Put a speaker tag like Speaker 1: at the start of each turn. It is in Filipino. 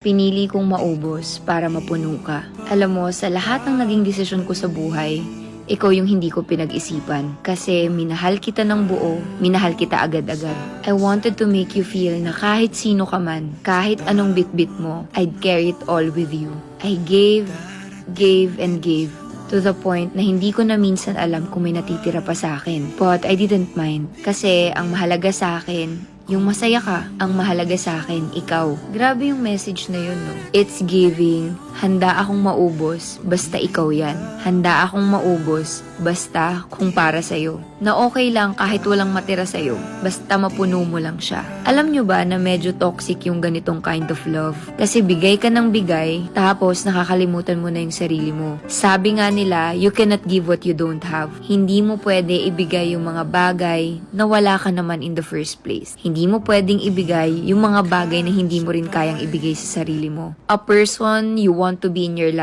Speaker 1: Pinili kong maubos para mapuno ka. Alam mo, sa lahat ng naging desisyon ko sa buhay, ikaw yung hindi ko pinag-isipan. Kasi minahal kita ng buo, minahal kita agad-agad. I wanted to make you feel na kahit sino ka man, kahit anong bit-bit mo, I'd carry it all with you. I gave, gave, and gave to the point na hindi ko na minsan alam kung may natitira pa sa akin. But I didn't mind. Kasi ang mahalaga sa akin, yung masaya ka, ang mahalaga sa akin, ikaw. Grabe yung message na yun, no? It's giving, handa akong maubos, basta ikaw yan. Handa akong maubos, basta kung para sa'yo. Na okay lang kahit walang matira sa'yo, basta mapuno mo lang siya. Alam nyo ba na medyo toxic yung ganitong kind of love? Kasi bigay ka ng bigay, tapos nakakalimutan mo na yung sarili mo. Sabi nga nila, you cannot give what you don't have. Hindi mo pwede ibigay yung mga bagay na wala ka naman in the first place. Hindi mo pwedeng ibigay yung mga bagay na hindi mo rin kayang ibigay sa sarili mo. A person you want to be in your life